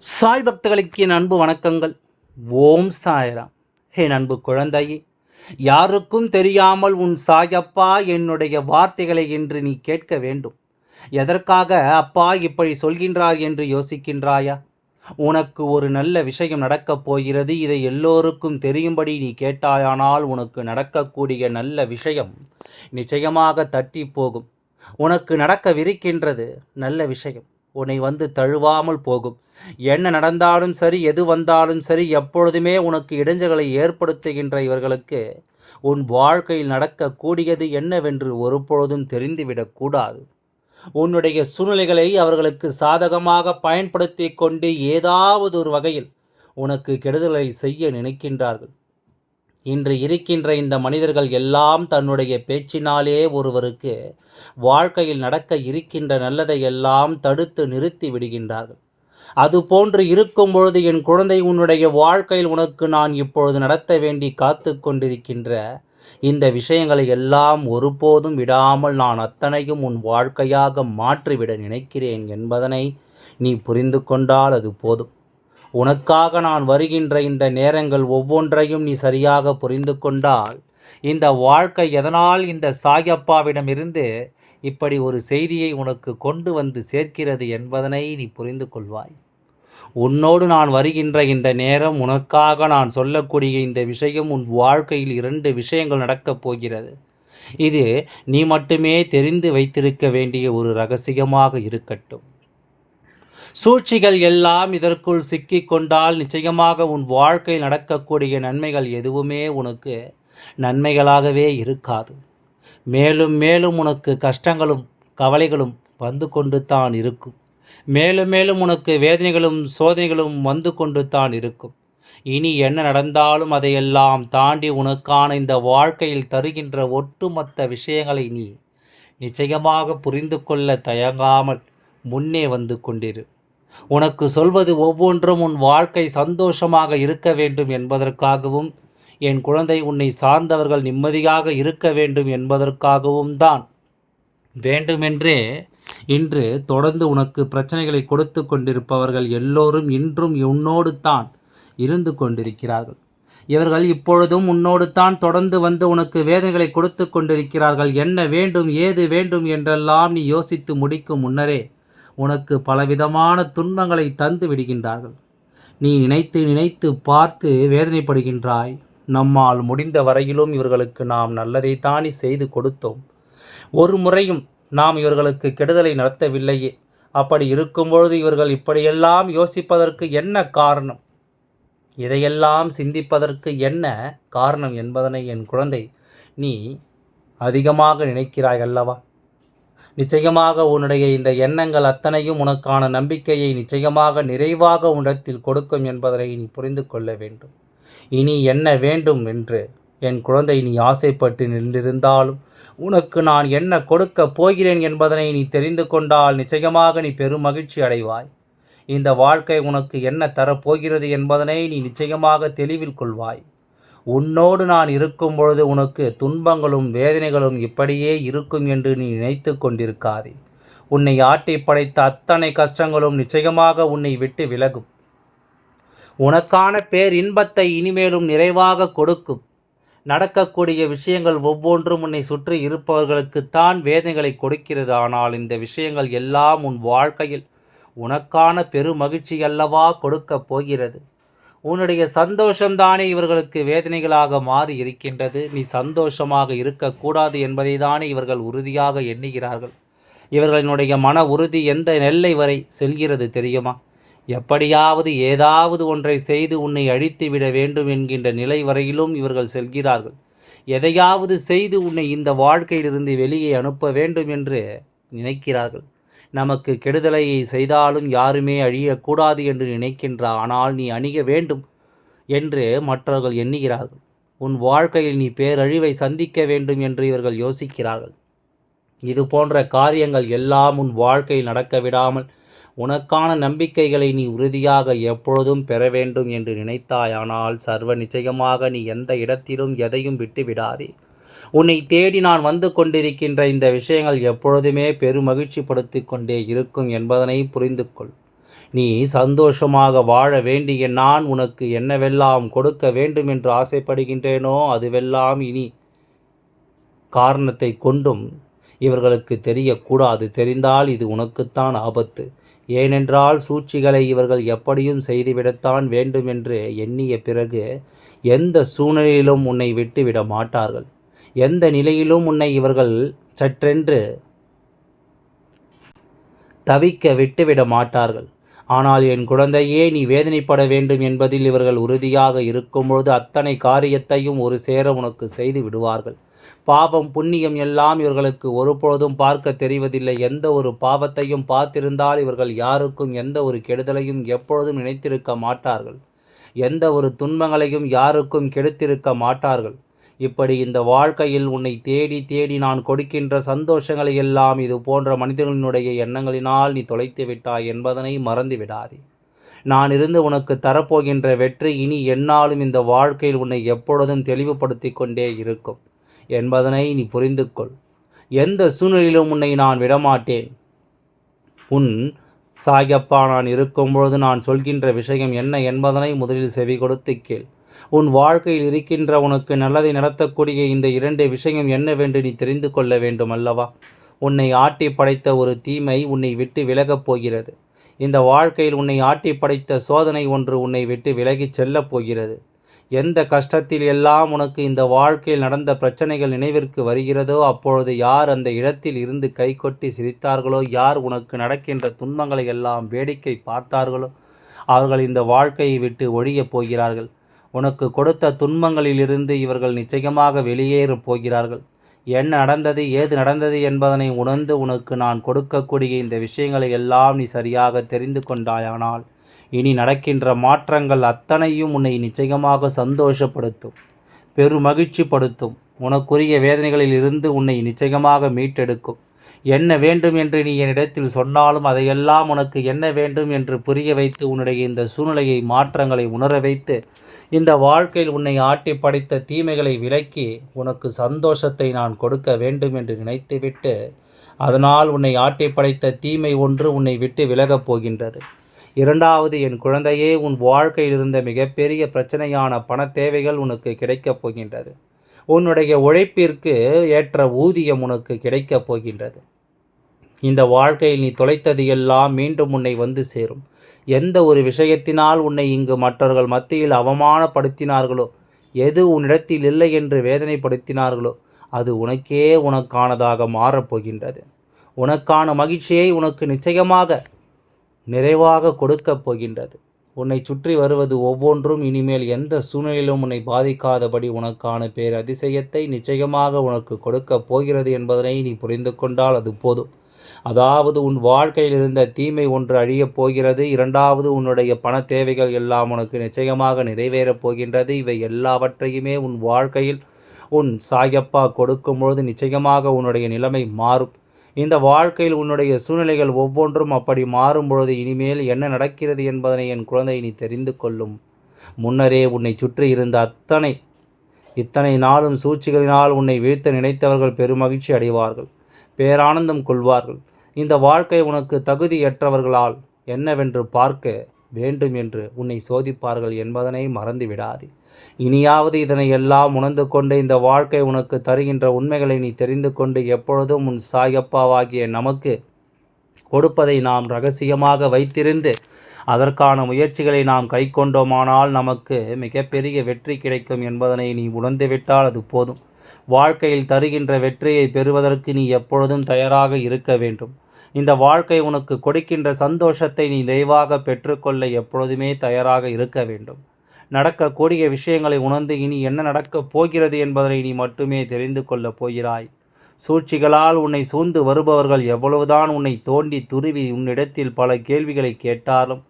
சாய் பக்தர்களுக்கு என் அன்பு வணக்கங்கள். ஓம் சாய்ராம். என் அன்பு குழந்தையே யாருக்கும் தெரியாமல் உன் சாயப்பா என்னுடைய வார்த்தைகளை என்று நீ கேட்க வேண்டும். எதற்காக அப்பா இப்படி சொல்கின்றார் என்று யோசிக்கின்றாயா? உனக்கு ஒரு நல்ல விஷயம் நடக்கப் போகிறது இதை எல்லோருக்கும் தெரியும்படி நீ கேட்டாயானால் உனக்கு நடக்கக்கூடிய நல்ல விஷயம் நிச்சயமாக தட்டி போகும். உனக்கு நடக்கவிருக்கின்றது நல்ல விஷயம். உன்னை வந்து தழுவாமல் போகும். என்ன நடந்தாலும் சரி எது வந்தாலும் சரி எப்பொழுதுமே உனக்கு இடைஞ்சல்களை ஏற்படுத்துகின்ற இவர்களுக்கு உன் வாழ்க்கையில் நடக்கக்கூடியது என்னவென்று ஒருபொழுதும் தெரிந்துவிடக்கூடாது உன்னுடைய சூழ்நிலைகளை அவர்களுக்கு சாதகமாக பயன்படுத்தி கொண்டு ஏதாவது ஒரு வகையில் உனக்கு கெடுதலை செய்ய நினைக்கின்றார்கள். இன்று இருக்கின்ற இந்த மனிதர்கள் எல்லாம் தன்னுடைய பேச்சினாலே ஒருவருக்கு வாழ்க்கையில் நடக்க இருக்கின்ற நல்லதை எல்லாம் தடுத்து நிறுத்தி விடுகின்றார்கள். அது போன்று இருக்கும் பொழுது என் குழந்தை உன்னுடைய வாழ்க்கையில் உனக்கு நான் இப்பொழுது நடத்த வேண்டி காத்து கொண்டிருக்கின்ற இந்த விஷயங்களை எல்லாம் ஒருபோதும் விடாமல் நான் அத்தனையும் உன் வாழ்க்கையாக மாற்றிவிட நினைக்கிறேன் என்பதனை நீ புரிந்து கொண்டால் அது போதும். உனக்காக நான் வருகின்ற இந்த நேரங்கள் ஒவ்வொன்றையும் நீ சரியாக புரிந்து கொண்டால் இந்த வாழ்க்கை எதனால் இந்த சாயப்பாவிடமிருந்து இப்படி ஒரு செய்தியை உனக்கு கொண்டு வந்து சேர்க்கிறது என்பதனை நீ புரிந்து கொள்வாய். உன்னோடு நான் வருகின்ற இந்த நேரம் உனக்காக நான் சொல்லக்கூடிய இந்த விஷயம் உன் வாழ்க்கையில் இரண்டு விஷயங்கள் நடக்கப் போகிறது. இது நீ மட்டுமே தெரிந்து வைத்திருக்க வேண்டிய ஒரு ரகசியமாக இருக்கட்டும். சூழ்ச்சிகள் எல்லாம் இதற்குள் சிக்கிக் கொண்டால் நிச்சயமாக உன் வாழ்க்கையில் நடக்கக்கூடிய நன்மைகள் எதுவுமே உனக்கு நன்மைகளாகவே இருக்காது. மேலும் மேலும் உனக்கு கஷ்டங்களும் கவலைகளும் வந்து கொண்டு தான் இருக்கும். மேலும் மேலும் உனக்கு வேதனைகளும் சோதனைகளும் வந்து கொண்டு தான் இருக்கும். இனி என்ன நடந்தாலும் அதையெல்லாம் தாண்டி உனக்கான இந்த வாழ்க்கையில் தருகின்ற ஒட்டுமொத்த விஷயங்களை நீ நிச்சயமாக புரிந்து கொள்ள தயங்காமல் முன்னே வந்து கொண்டிரு. உனக்கு சொல்வது ஒவ்வொன்றும் உன் வாழ்க்கை சந்தோஷமாக இருக்க வேண்டும் என்பதற்காகவும் என் குழந்தை உன்னை சார்ந்தவர்கள் நிம்மதியாக இருக்க வேண்டும் என்பதற்காகவும் தான். வேண்டுமென்றே இன்று தொடர்ந்து உனக்கு பிரச்சனைகளை கொடுத்து கொண்டிருப்பவர்கள் எல்லோரும் இன்றும் உன்னோடு தான் இருந்து கொண்டிருக்கிறார்கள். இவர்கள் இப்பொழுதும் உன்னோடு தான் தொடர்ந்து வந்து உனக்கு வேதனைகளை கொடுத்து கொண்டிருக்கிறார்கள். என்ன வேண்டும் ஏது வேண்டும் என்றெல்லாம் நீ யோசித்து முடிக்கும் முன்னரே உனக்கு பலவிதமான துன்பங்களை தந்து விடுகின்றார்கள். நீ நினைத்து நினைத்து பார்த்து வேதனைப்படுகின்றாய். நம்மால் முடிந்த வரையிலும் இவர்களுக்கு நாம் நல்லதை தானே செய்து கொடுத்தோம். ஒரு முறையும் நாம் இவர்களுக்கு கெடுதலை நடத்தவில்லையே. அப்படி இருக்கும்பொழுது இவர்கள் இப்படியெல்லாம் யோசிப்பதற்கு என்ன காரணம்? இதையெல்லாம் சிந்திப்பதற்கு என்ன காரணம் என்பதனை என் குழந்தை நீ அதிகமாக நினைக்கிறாய் அல்லவா? நிச்சயமாக உன்னுடைய இந்த எண்ணங்கள் அத்தனையும் உனக்கான நம்பிக்கையை நிச்சயமாக நிறைவாக உன்னிடத்தில் கொடுக்கும் என்பதனை நீ புரிந்து கொள்ள வேண்டும். இனி என்ன வேண்டும் என்று என் குழந்தை நீ ஆசைப்பட்டு நின்றிருந்தாலும் உனக்கு நான் என்ன கொடுக்கப் போகிறேன் என்பதனை நீ தெரிந்து கொண்டால் நிச்சயமாக நீ பெரும் மகிழ்ச்சி அடைவாய். இந்த வாழ்க்கை உனக்கு என்ன தரப்போகிறது என்பதனை நீ நிச்சயமாக தெளிவில் கொள்வாய். உன்னோடு நான் இருக்கும் பொழுது உனக்கு துன்பங்களும் வேதனைகளும் இப்படியே இருக்கும் என்று நீ நினைத்து கொண்டிருக்காதே. உன்னை ஆட்டி படைத்த அத்தனை கஷ்டங்களும் நிச்சயமாக உன்னை விட்டு விலகும். உனக்கான பேர் இன்பத்தை இனிமேலும் நிறைவாக கொடுக்கும். நடக்கக்கூடிய விஷயங்கள் ஒவ்வொன்றும் உன்னை சுற்றி இருப்பவர்களுக்குத்தான் வேதனைகளை கொடுக்கிறது. ஆனால் இந்த விஷயங்கள் எல்லாம் உன் வாழ்க்கையில் உனக்கான பெருமகிழ்ச்சி அல்லவா கொடுக்கப் போகிறது. உன்னுடைய சந்தோஷம்தானே இவர்களுக்கு வேதனைகளாக மாறி இருக்கின்றது. நீ சந்தோஷமாக இருக்கக்கூடாது என்பதை தானே இவர்கள் உறுதியாக எண்ணுகிறார்கள். இவர்களினுடைய மன உறுதி எந்த நெல்லை வரை செல்கிறது தெரியுமா? எப்படியாவது ஏதாவது ஒன்றை செய்து உன்னை அழித்து விட வேண்டும் என்கின்ற நிலை வரையிலும் இவர்கள் செல்கிறார்கள். எதையாவது செய்து உன்னை இந்த வாழ்க்கையிலிருந்து வெளியே அனுப்ப வேண்டும் என்று நினைக்கிறார்கள். நமக்கு கெடுதலை செய்தாலும் யாருமே அழியக்கூடாது என்று நினைக்கின்ற? ஆனால் நீ அணிய வேண்டும் என்று மற்றவர்கள் எண்ணுகிறார்கள். உன் வாழ்க்கையில் நீ பேரழிவை சந்திக்க வேண்டும் என்று இவர்கள் யோசிக்கிறார்கள். இது போன்ற காரியங்கள் எல்லாம் உன் வாழ்க்கையில் நடக்க விடாமல் உனக்கான நம்பிக்கைகளை நீ உறுதியாக எப்பொழுதும் பெற வேண்டும் என்று நினைத்தாயானால் சர்வ நிச்சயமாக நீ எந்த இடத்திலும் எதையும் விட்டு விடாதே உன்னை தேடி நான் வந்து கொண்டிருக்கின்ற இந்த விஷயங்கள் எப்பொழுதுமே பெருமகிழ்ச்சிப்படுத்தி கொண்டே இருக்கும் என்பதனை புரிந்து கொள். நீ சந்தோஷமாக வாழ வேண்டிய நான் உனக்கு என்னவெல்லாம் கொடுக்க வேண்டும் என்று ஆசைப்படுகின்றேனோ அதுவெல்லாம் இனி காரணத்தை கொண்டும் இவர்களுக்கு தெரியக்கூடாது. தெரிந்தால் இது உனக்குத்தான் ஆபத்து. ஏனென்றால் சூழ்ச்சிகளை இவர்கள் எப்படியும் செய்துவிடத்தான் வேண்டும் என்று எண்ணிய பிறகு எந்த சூழ்நிலையிலும் உன்னை விட்டுவிட மாட்டார்கள். எந்த நிலையிலும் உன்னை இவர்கள் சற்றென்று தவிக்க விட்டுவிட மாட்டார்கள். ஆனால் என் குழந்தையே நீ வேதனைப்பட வேண்டும் என்பதில் இவர்கள் உறுதியாக இருக்கும்பொழுது அத்தனை காரியத்தையும் ஒரு சேர உனக்கு செய்து விடுவார்கள். பாவம் புண்ணியம் எல்லாம் இவர்களுக்கு ஒருபொழுதும் பார்க்க தெரிவதில்லை. எந்த ஒரு பாவத்தையும் பார்த்திருந்தால் இவர்கள் யாருக்கும் எந்த ஒரு கெடுதலையும் எப்பொழுதும் நினைத்திருக்க மாட்டார்கள். எந்த ஒரு துன்பங்களையும் யாருக்கும் கெடுத்திருக்க மாட்டார்கள். இப்படி இந்த வாழ்க்கையில் உன்னை தேடி தேடி நான் கொடுக்கின்ற சந்தோஷங்களை எல்லாம் இது போன்ற மனிதர்களினுடைய எண்ணங்களினால் நீ தொலைத்து விட்டாய் என்பதனை மறந்து விடாதே நான் இருந்து உனக்கு தரப்போகின்ற வெற்றி இனி என்னாலும் இந்த வாழ்க்கையில் உன்னை எப்பொழுதும் தெளிவுபடுத்தி கொண்டே இருக்கும் என்பதனை நீ புரிந்து கொள் எந்த சூழ்நிலையிலும் உன்னை நான் விடமாட்டேன். உன் சாயப்பா நான் இருக்கும்பொழுது நான் சொல்கின்ற விஷயம் என்ன என்பதனை முதலில் செவி கொடுத்து கேள். உன் வாழ்க்கையில் இருக்கின்ற உனக்கு நல்லதை நடத்தக்கூடிய இந்த இரண்டு விஷயம் என்னவென்று நீ தெரிந்து கொள்ள வேண்டும் அல்லவா? உன்னை ஆட்டி படைத்த ஒரு தீமை உன்னை விட்டு விலகப் போகிறது. இந்த வாழ்க்கையில் உன்னை ஆட்டி படைத்த சோதனை ஒன்று உன்னை விட்டு விலகிச் செல்லப் போகிறது. எந்த கஷ்டத்தில் எல்லாம் உனக்கு இந்த வாழ்க்கையில் நடந்த பிரச்சனைகள் நினைவிற்கு வருகிறதோ அப்பொழுது யார் அந்த இடத்தில் இருந்து கை கொட்டி சிரித்தார்களோ யார் உனக்கு நடக்கின்ற துன்பங்களை எல்லாம் வேடிக்கை பார்த்தார்களோ அவர்கள் இந்த வாழ்க்கையை விட்டு ஒழியப் போகிறார்கள். உனக்கு கொடுத்த துன்பங்களிலிருந்து இவர்கள் நிச்சயமாக வெளியேறப் போகிறார்கள். என்ன நடந்தது ஏது நடந்தது என்பதனை உணர்ந்து உனக்கு நான் கொடுக்கக்கூடிய இந்த விஷயங்களை எல்லாம் நீ சரியாக தெரிந்து கொண்டாயானால் இனி நடக்கின்ற மாற்றங்கள் அத்தனையும் உன்னை நிச்சயமாக சந்தோஷப்படுத்தும் பெருமகிழ்ச்சிப்படுத்தும். உனக்குரிய வேதனைகளில் இருந்து உன்னை நிச்சயமாக மீட்டெடுக்கும். என்ன வேண்டும் என்று நீ என்னிடத்தில் சொன்னாலும் அதையெல்லாம் உனக்கு என்ன வேண்டும் என்று புரிய வைத்து உன்னுடைய இந்த சூழ்நிலையை மாற்றங்களை உணர வைத்து இந்த வாழ்க்கையில் உன்னை ஆட்டி படைத்த தீமைகளை விலக்கி உனக்கு சந்தோஷத்தை நான் கொடுக்க வேண்டும் என்று நினைத்துவிட்டு அதனால் உன்னை ஆட்டி படைத்த தீமை ஒன்று உன்னை விட்டு விலகப் போகின்றது. இரண்டாவது என் குழந்தையே உன் வாழ்க்கையில் இருந்த மிகப்பெரிய பிரச்சனையான பண தேவைகள் உனக்கு கிடைக்கப் போகின்றது. உன்னுடைய உழைப்பிற்கு ஏற்ற ஊதியம் உனக்கு கிடைக்கப் போகின்றது. இந்த வாழ்க்கையில் நீ தொலைத்தது எல்லாம் மீண்டும் உன்னை வந்து சேரும். எந்த ஒரு விஷயத்தினால் உன்னை இங்கு மற்றவர்கள் மத்தியில் அவமானப்படுத்தினார்களோ எது உன்னிடத்தில் இல்லை என்று வேதனைப்படுத்தினார்களோ அது உனக்கே உனக்கானதாக மாறப்போகின்றது உனக்கான மகிழ்ச்சியை உனக்கு நிச்சயமாக நிறைவாக கொடுக்கப் போகின்றது. உன்னை சுற்றி வருவது ஒவ்வொன்றும் இனிமேல் எந்த சூழ்நிலையிலும் உன்னை பாதிக்காதபடி உனக்கான பேர் அதிசயத்தை நிச்சயமாக உனக்கு கொடுக்கப் போகிறது என்பதனை நீ புரிந்து கொண்டால் அது போதும். அதாவது உன் வாழ்க்கையில் இருந்த தீமை ஒன்று அழியப் போகிறது இரண்டாவது உன்னுடைய பண தேவைகள் எல்லாம் உனக்கு நிச்சயமாக நிறைவேறப் போகின்றது. இவை எல்லாவற்றையுமே உன் வாழ்க்கையில் உன் சாயப்பா கொடுக்கும் பொழுது நிச்சயமாக உன்னுடைய நிலைமை மாறும். இந்த வாழ்க்கையில் உன்னுடைய சூழ்நிலைகள் ஒவ்வொன்றும் அப்படி மாறும் பொழுது இனிமேல் என்ன நடக்கிறது என்பதனை என் குழந்தை நீ தெரிந்து கொள்ளும். முன்னரே உன்னை சுற்றி இருந்த அத்தனை இத்தனை நாளும் சூழ்ச்சிகளினால் உன்னை வீழ்த்த நினைத்தவர்கள் பெருமகிழ்ச்சி அடைவார்கள் பேரானந்தம் கொள்வார்கள். இந்த வாழ்க்கை உனக்கு தகுதியற்றவர்களால் என்னவென்று பார்க்க வேண்டும் என்று உன்னை சோதிப்பார்கள் என்பதனை மறந்து விடாதே இனியாவது இதனை எல்லாம் உணர்ந்து கொண்டு இந்த வாழ்க்கை உனக்கு தருகின்ற உண்மைகளை நீ தெரிந்து கொண்டு எப்பொழுதும் உன் சாயப்பாவாகிய நமக்கு கொடுப்பதை நாம் ரகசியமாக வைத்திருந்து அதற்கான முயற்சிகளை நாம் கை கொண்டோமானால் நமக்கு மிகப்பெரிய வெற்றி கிடைக்கும் என்பதனை நீ உணர்ந்துவிட்டால் அது போதும். வாழ்க்கையில் தருகின்ற வெற்றியை பெறுவதற்கு நீ எப்பொழுதும் தயாராக இருக்க வேண்டும். இந்த வாழ்க்கை உனக்கு கொடுக்கின்ற சந்தோஷத்தை நீ தெய்வாக பெற்றுக்கொள்ள எப்பொழுதுமே தயாராக இருக்க வேண்டும். நடக்கக்கூடிய விஷயங்களை உணர்ந்து இனி என்ன நடக்கப் போகிறது என்பதனை நீ மட்டுமே தெரிந்து கொள்ளப் போகிறாய். சூழ்ச்சிகளால் உன்னை சூழ்ந்து வருபவர்கள் எவ்வளவுதான் உன்னை தோண்டி துருவி உன்னிடத்தில் பல கேள்விகளை கேட்டாலும்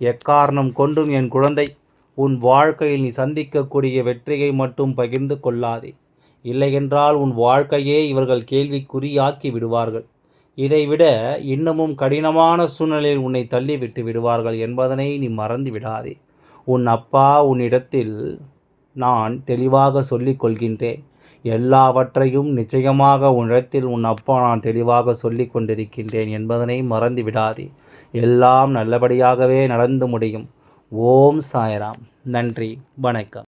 எக்காரணம் கொண்டும் என் குழந்தை உன் வாழ்க்கையில் நீ சந்திக்கக்கூடிய வெற்றியை மட்டும் பகிர்ந்து கொள்ளாதே. இல்லையென்றால் உன் வாழ்க்கையே இவர்கள் கேள்விக்குறியாக்கி விடுவார்கள். இதைவிட இன்னமும் கடினமான சூழ்நிலையில் உன்னை தள்ளிவிட்டு விடுவார்கள் என்பதனை நீ மறந்து விடாதே. உன் அப்பா உன்னிடத்தில் நான் தெளிவாக சொல்லிக் கொள்கின்றேன். எல்லாவற்றையும் நிச்சயமாக உன்னிடத்தில் உன் அப்பா நான் தெளிவாக சொல்லிக் கொண்டிருக்கின்றேன் என்பதனை மறந்து விடாதே. எல்லாம் நல்லபடியாகவே நடந்து முடியும். ஓம் சாய்ராம். நன்றி. வணக்கம்.